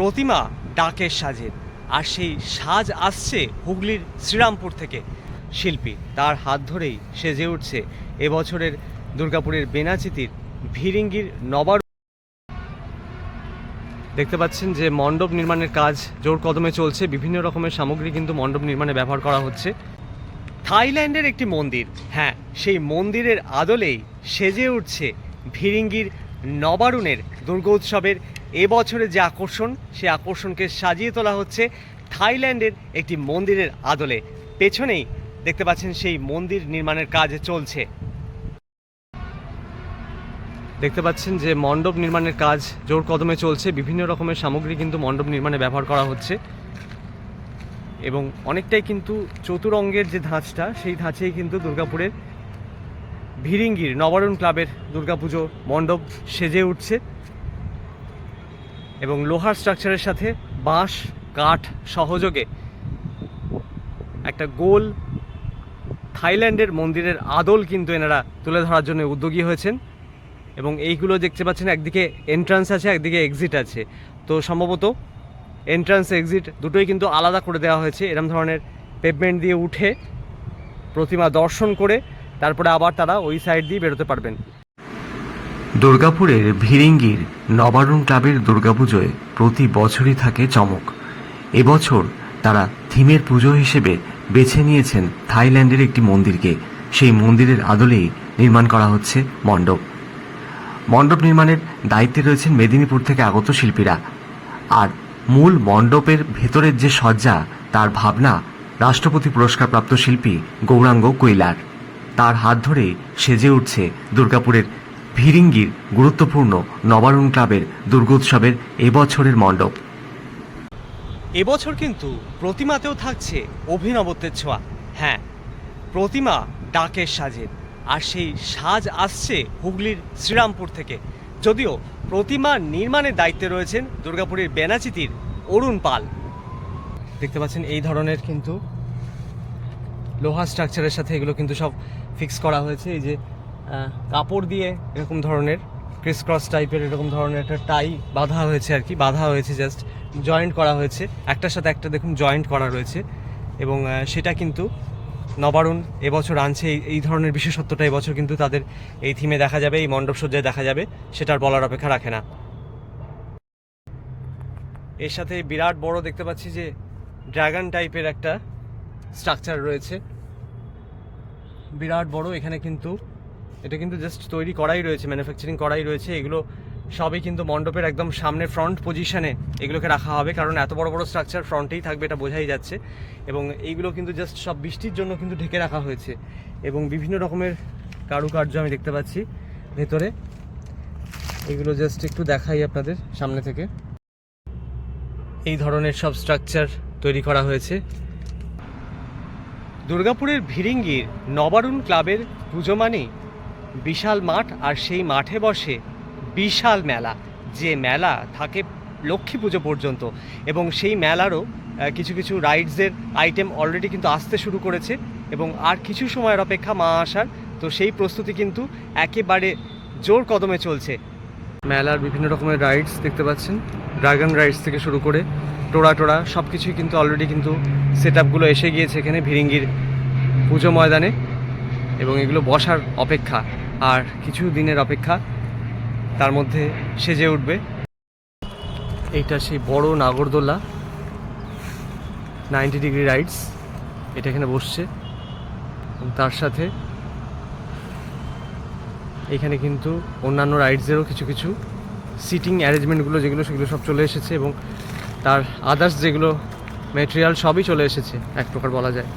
প্রতিমা ডাকের সাজের আর সেই সাজ আসছে হুগলির শ্রীরামপুর থেকে। শিল্পী, তার হাত ধরেই সেজে উঠছে এবছরের দুর্গাপুরের বেনাচিতির ভিরিঙ্গির নবার। দেখতে পাচ্ছেন যে মণ্ডপ নির্মাণের কাজ জোর কদমে চলছে। বিভিন্ন রকমের সামগ্রী কিন্তু মণ্ডপ নির্মাণে ব্যবহার করা হচ্ছে। থাইল্যান্ডের একটি মন্দির। হ্যাঁ সেই মন্দিরের আদলেই সেজে উঠছে ভিরিঙ্গির নবারুণের দুর্গোৎসবের এবছরের যে আকর্ষণ সেই আকর্ষণকে সাজিয়ে তোলা হচ্ছে থাইল্যান্ডের একটি মন্দিরের আদলে। পেছনেই দেখতে পাচ্ছেন সেই মন্দির নির্মাণের কাজ চলছে। দেখতে পাচ্ছেন যে মণ্ডপ নির্মাণের কাজ জোর কদমে চলছে। বিভিন্ন রকমের সামগ্রী কিন্তু মণ্ডপ নির্মাণে ব্যবহার করা হচ্ছে। এবং অনেকটাই কিন্তু চতুরঙ্গের যে ধাঁচটা, সেই ধাঁচেই কিন্তু দুর্গাপুরের ভিরিঙ্গির নবারুণ ক্লাবের দুর্গাপুজো মণ্ডপ সেজে উঠছে। এবং লোহার স্ট্রাকচারের সাথে বাঁশ, কাঠ সহযোগে একটা গোল থাইল্যান্ডের মন্দিরের আদল কিন্তু এনারা তুলে ধরার জন্য উদ্যোগী হয়েছেন এবং এইগুলো দেখতে পাচ্ছেন, একদিকে এন্ট্রান্স আছে, একদিকে এক্সিট আছে। তো সম্ভবত এন্ট্রান্স এক্সিট দুটোই কিন্তু আলাদা করে দেওয়া হয়েছে, এরম ধরনের পেভমেন্ট দিয়ে উঠে প্রতিমা দর্শন করে, তারপরে আবার তারা ওই সাইড দিয়ে বেরোতে পারবেন। দুর্গাপুরের ভিরিঙ্গির নবারুণ ক্লাবের দুর্গাপুজোয় প্রতি বছরই থাকে চমক। এবছর তারা থিমের পুজো হিসেবে বেছে নিয়েছেন থাইল্যান্ডের একটি মন্দিরকে। সেই মন্দিরের আদলেই নির্মাণ করা হচ্ছে মণ্ডপ। মণ্ডপ নির্মাণের দায়িত্বে রয়েছেন মেদিনীপুর থেকে আগত শিল্পীরা। আর মূল মণ্ডপের ভেতরের যে সজ্জা, তার ভাবনা রাষ্ট্রপতি পুরস্কারপ্রাপ্ত শিল্পী গৌরাঙ্গ কৈলার। তার হাত ধরেই সেজে উঠছে দুর্গাপুরের ভিরিঙ্গির গুরুত্বপূর্ণ নবারুণ ক্লাবের দুর্গোৎসবের এবছরের মণ্ডপ। এবছর কিন্তু প্রতিমাতেও থাকছে অভিনবত্বের ছোঁয়া। হ্যাঁ প্রতিমা ডাকের সাজের আর সেই সাজ আসছে হুগলির শ্রীরামপুর থেকে। যদিও প্রতিমা নির্মাণের দায়িত্বে রয়েছেন দুর্গাপুরের বেনাচিতির অরুণ পাল। দেখতে পাচ্ছেন এই ধরনের কিন্তু লোহা স্ট্রাকচারের সাথে এগুলো কিন্তু সব ফিক্স করা হয়েছে। এই যে কাপড় দিয়ে এরকম ধরনের ক্রিস ক্রস টাইপের এরকম ধরনের একটা টাই বাঁধা হয়েছে আর কি, বাঁধা হয়েছে জাস্ট জয়েন্ট করা হয়েছে। একটার সাথে একটা দেখুন জয়েন্ট করা রয়েছে এবং সেটা কিন্তু নবারুণ এবছর আনছে, এই ধরনের বিশেষত্বটা এবছর কিন্তু তাদের এই থিমে দেখা যাবে, এই মণ্ডপ সজ্জায় দেখা যাবে, সেটার বলার অপেক্ষা রাখে না। এর সাথে বিরাট বড় দেখতে পাচ্ছি যে ড্রাগন টাইপের একটা স্ট্রাকচার রয়েছে। বিরাট বড়, এখানে কিন্তু এটা কিন্তু জাস্ট তৈরি করাই রয়েছে ম্যানুফ্যাকচারিং করাই রয়েছে। এগুলো সবই কিন্তু মণ্ডপের একদম সামনে ফ্রন্ট পজিশনে এগুলোকে রাখা হবে, কারণ এত বড় বড় স্ট্রাকচার ফ্রন্টেই থাকবে, এটা বোঝাই যাচ্ছে। এবং এইগুলো কিন্তু জাস্ট সব বৃষ্টির জন্য কিন্তু ঢেকে রাখা হয়েছে। এবং বিভিন্ন রকমের কারুকার্য আমি দেখতে পাচ্ছি ভেতরে। এগুলো জাস্ট একটু দেখাই আপনাদের সামনে থেকে। এই ধরনের সব স্ট্রাকচার তৈরি করা হয়েছে। দুর্গাপুরের ভিরিঙ্গির নবারুণ ক্লাবের পুজো মানেই বিশাল মাঠ আর সেই মাঠে বসে বিশাল মেলা। যে মেলা থাকে লক্ষ্মী পুজো পর্যন্ত এবং সেই মেলারও কিছু কিছু রাইডসের আইটেম অলরেডি কিন্তু আসতে শুরু করেছে এবং আর কিছু সময়ের অপেক্ষা মা আসার। তো সেই প্রস্তুতি কিন্তু একেবারে জোর কদমে চলছে। মেলার বিভিন্ন রকমের রাইডস দেখতে পাচ্ছেন। ড্রাগন রাইডস থেকে শুরু করে টোড়া টোড়া সব কিছুই কিন্তু অলরেডি কিন্তু সেট আপগুলো এসে গিয়েছে এখানে ভিরিঙ্গির পুজো ময়দানে এবং এগুলো বসার অপেক্ষা। আর কিছু দিনের অপেক্ষা, তার মধ্যে সেজে উঠবে। এইটা সেই বড় নাগরদোলা নাইনটি ডিগ্রি রাইডস এটা এখানে বসছে। এবং তার সাথে এখানে কিন্তু অন্যান্য রাইডসেরও কিছু কিছু সিটিং অ্যারেঞ্জমেন্টগুলো যেগুলো, সেগুলো সব চলে এসেছে এবং তার আদার্স যেগুলো ম্যাটেরিয়াল সবই চলে এসেছে, এক প্রকার বলা যায়।